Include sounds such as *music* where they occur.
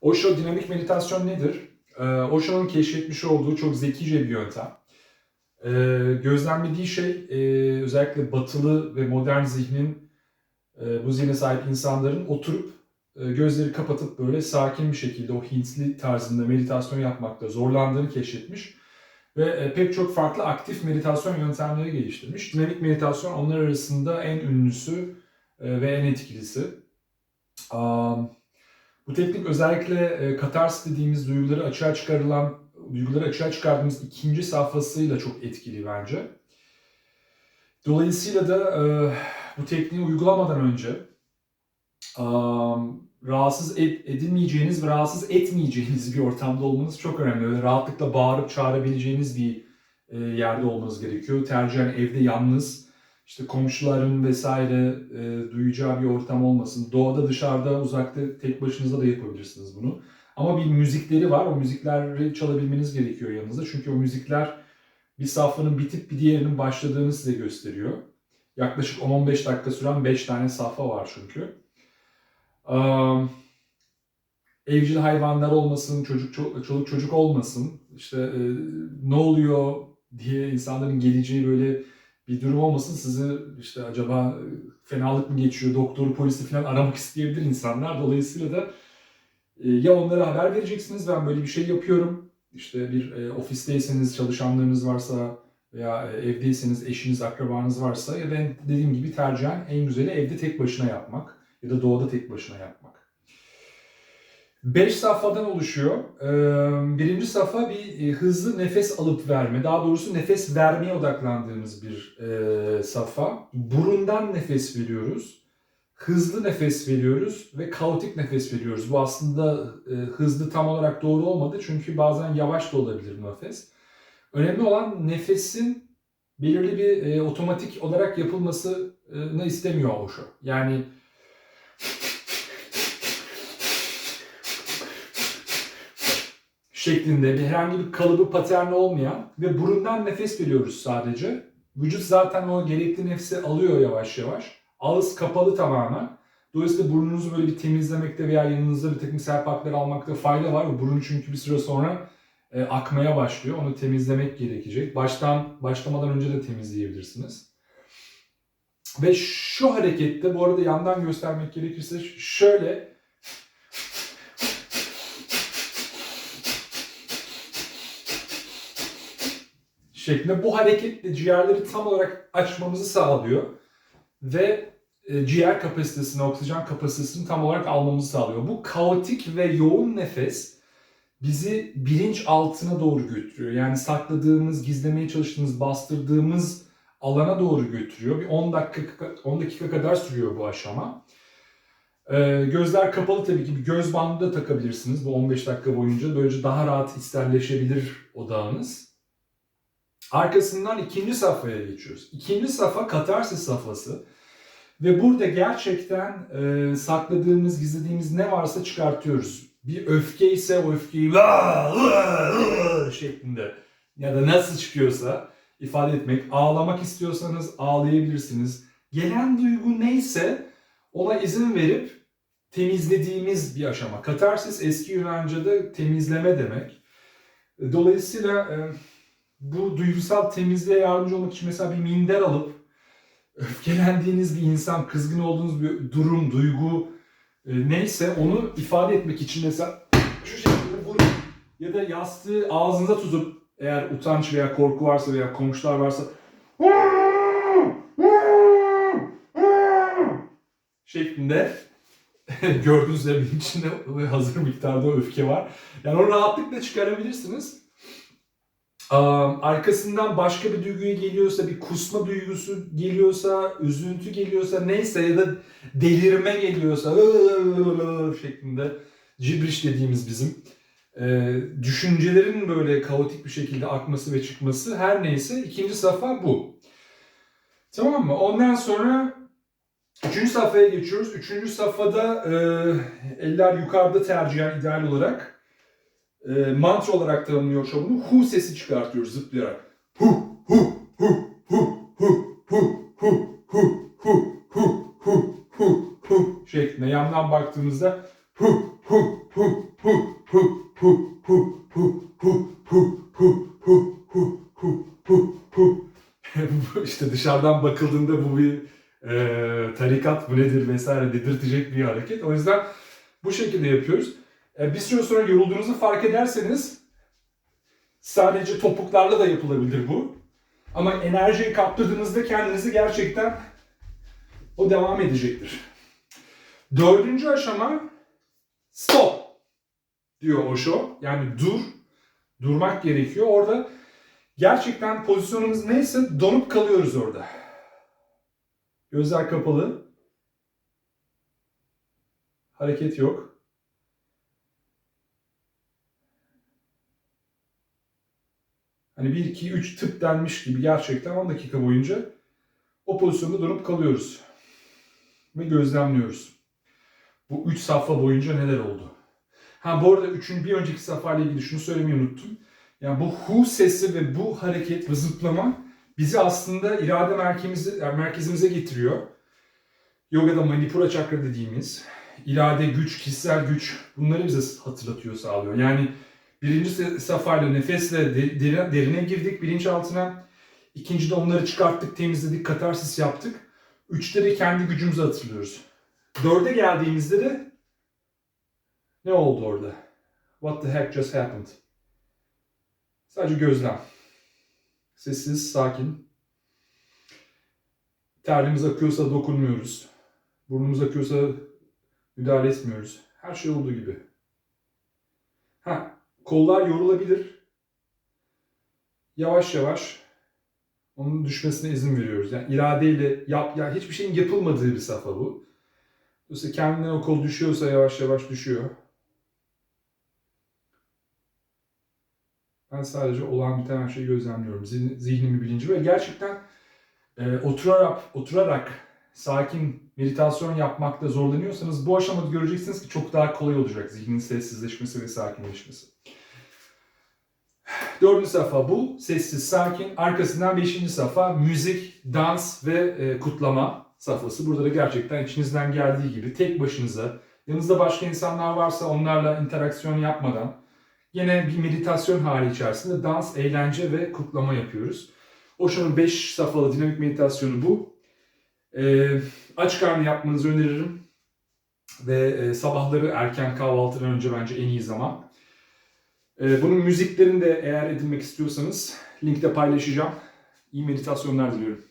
Osho dinamik meditasyon nedir? Ee, Osho'nun keşfetmiş olduğu çok zekice bir yöntem. Ee, gözlemlediği şey e, özellikle batılı ve modern zihnin e, bu zihne sahip insanların oturup e, gözleri kapatıp böyle sakin bir şekilde o Hintli tarzında meditasyon yapmakta zorlandığını keşfetmiş ve e, pek çok farklı aktif meditasyon yöntemleri geliştirmiş. Dinamik meditasyon onlar arasında en ünlüsü e, ve en etkilisi. Um, bu teknik özellikle e, katarsis dediğimiz duyguları açığa çıkarılan, duyguları açığa çıkardığımız ikinci safhasıyla çok etkili bence. Dolayısıyla da e, bu tekniği uygulamadan önce um, rahatsız ed- edilmeyeceğiniz ve rahatsız etmeyeceğiniz bir ortamda olmanız çok önemli. Öyle rahatlıkla bağırıp çağırabileceğiniz bir e, yerde olmanız gerekiyor. Tercihen evde yalnız, işte komşuların vesaire e, duyacağı bir ortam olmasın. Doğada, dışarıda, uzakta tek başınıza da yapabilirsiniz bunu. Ama bir müzikleri var. O müzikleri çalabilmeniz gerekiyor yanınızda. Çünkü o müzikler bir safhanın bitip bir diğerinin başladığını size gösteriyor. Yaklaşık 10-15 dakika süren 5 tane safha var çünkü. Um, evcil hayvanlar olmasın, çocuk ço- çoluk çocuk olmasın, işte e, ne oluyor diye insanların geleceği böyle bir durum olmasın. Sizi işte acaba e, fenalık mı geçiyor, doktoru, polisi falan aramak isteyebilir insanlar. Dolayısıyla da e, ya onlara haber vereceksiniz ben böyle bir şey yapıyorum. İşte bir e, ofisteyseniz, çalışanlarınız varsa veya e, evdeyseniz eşiniz, akrabanız varsa ya da dediğim gibi tercihen en güzeli evde tek başına yapmak ya da doğada tek başına yapmak. Beş safhadan oluşuyor. Ee, Birinci safha bir e, hızlı nefes alıp verme. Daha doğrusu nefes vermeye odaklandığımız bir e, safha. Burundan nefes veriyoruz. Hızlı nefes veriyoruz ve kaotik nefes veriyoruz. Bu aslında e, hızlı tam olarak doğru olmadı çünkü bazen yavaş da olabilir nefes. Önemli olan nefesin belirli bir otomatik olarak yapılmasını istemiyor Osho. Yani şeklinde bir herhangi bir kalıbı paterni olmayan ve burundan nefes veriyoruz sadece. Vücut zaten o gerekli nefesi alıyor yavaş yavaş. Ağız kapalı tamamen. Dolayısıyla burnunuzu böyle bir temizlemekte veya yanınızda bir takım serpakları almakta fayda var. Burun çünkü bir süre sonra e, akmaya başlıyor. Onu temizlemek gerekecek. Baştan başlamadan önce de temizleyebilirsiniz. Ve şu harekette bu arada yandan göstermek gerekirse şöyle şeklinde bu hareketle ciğerleri tam olarak açmamızı sağlıyor ve e, ciğer kapasitesini, oksijen kapasitesini tam olarak almamızı sağlıyor. Bu kaotik ve yoğun nefes bizi bilinç altına doğru götürüyor. Yani sakladığımız, gizlemeye çalıştığımız, bastırdığımız alana doğru götürüyor. Bir 10 dakika 10 dakika kadar sürüyor bu aşama. Ee, gözler kapalı tabii ki bir göz bandı da takabilirsiniz bu 15 dakika boyunca. Böylece daha rahat içselleşebilir odağınız. Arkasından ikinci safhaya geçiyoruz. İkinci safha katarsis safhası. Ve burada gerçekten e, sakladığımız, gizlediğimiz ne varsa çıkartıyoruz. Bir öfke ise o öfkeyi şeklinde ya da nasıl çıkıyorsa ifade etmek. Ağlamak istiyorsanız ağlayabilirsiniz. Gelen duygu neyse ona izin verip temizlediğimiz bir aşama. Katarsis eski Yunanca'da temizleme demek. Dolayısıyla e, bu duygusal temizliğe yardımcı olmak için mesela bir minder alıp öfkelendiğiniz bir insan, kızgın olduğunuz bir durum, duygu e, neyse onu ifade etmek için mesela şu şekilde vurun ya da yastığı ağzınıza tutup eğer utanç veya korku varsa veya komşular varsa şeklinde *laughs* gördüğünüz benim içinde hazır miktarda öfke var. Yani onu rahatlıkla çıkarabilirsiniz. Arkasından başka bir duyguya geliyorsa, bir kusma duygusu geliyorsa, üzüntü geliyorsa neyse ya da delirme geliyorsa şeklinde cibriş dediğimiz bizim e, düşüncelerin böyle kaotik bir şekilde akması ve çıkması her neyse ikinci safa bu. Tamam mı? Ondan sonra üçüncü safhaya geçiyoruz. Üçüncü safhada e, eller yukarıda tercihen ideal olarak e, mantra olarak tanımlıyor Osho bunu. Hu sesi çıkartıyor zıplayarak. Hu hu hu hu hu hu hu hu hu hu hu hu hu şeklinde yandan baktığımızda hu hu hu hu hu hu hu hu hu hu hu hu hu hu hu hu işte dışarıdan bakıldığında bu bir e, tarikat bu nedir vesaire dedirtecek bir hareket. O yüzden bu şekilde yapıyoruz. E, bir süre sonra yorulduğunuzu fark ederseniz sadece topuklarla da yapılabilir bu. Ama enerjiyi kaptırdığınızda kendinizi gerçekten o devam edecektir. Dördüncü aşama stop diyor Osho. Yani dur, durmak gerekiyor. Orada gerçekten pozisyonumuz neyse donup kalıyoruz orada. Gözler kapalı. Hareket yok. Hani 1, 2, 3 tıp denmiş gibi gerçekten 10 dakika boyunca o pozisyonda donup kalıyoruz. Ve gözlemliyoruz. Bu 3 safha boyunca neler oldu? Ha bu arada üçün bir önceki safhayla ilgili şunu söylemeyi unuttum. Yani bu hu sesi ve bu hareket ve zıplama bizi aslında irade merkezimize, yani merkezimize getiriyor. Yoga'da manipura çakra dediğimiz irade, güç, kişisel güç bunları bize hatırlatıyor, sağlıyor. Yani birinci safhayla nefesle de- derine, girdik bilinçaltına. İkincide onları çıkarttık, temizledik, katarsis yaptık. Üçte de kendi gücümüzü hatırlıyoruz. Dörde geldiğimizde de ne oldu orada? What the heck just happened? Sadece gözlem. Sessiz, sakin. Terliğimiz akıyorsa dokunmuyoruz. Burnumuz akıyorsa müdahale etmiyoruz. Her şey olduğu gibi. Ha, kollar yorulabilir. Yavaş yavaş onun düşmesine izin veriyoruz. Yani iradeyle yap, yani hiçbir şeyin yapılmadığı bir safha bu. Dolayısıyla kendinden o kol düşüyorsa yavaş yavaş düşüyor. Ben sadece olan biten her şeyi gözlemliyorum. Zihn- Zihnimi, bilinci ve gerçekten e, oturarak, oturarak sakin meditasyon yapmakta zorlanıyorsanız bu aşamada göreceksiniz ki çok daha kolay olacak zihnin sessizleşmesi ve sakinleşmesi. Dördüncü safa bu. Sessiz, sakin. Arkasından beşinci safa müzik, dans ve e, kutlama safhası. Burada da gerçekten içinizden geldiği gibi tek başınıza, yanınızda başka insanlar varsa onlarla interaksiyon yapmadan yine bir meditasyon hali içerisinde dans, eğlence ve kutlama yapıyoruz. Osho'nun 5 safhalı dinamik meditasyonu bu. E, aç karnı yapmanızı öneririm. Ve e, sabahları erken kahvaltıdan önce bence en iyi zaman. E, bunun müziklerini de eğer edinmek istiyorsanız linkte paylaşacağım. İyi meditasyonlar diliyorum.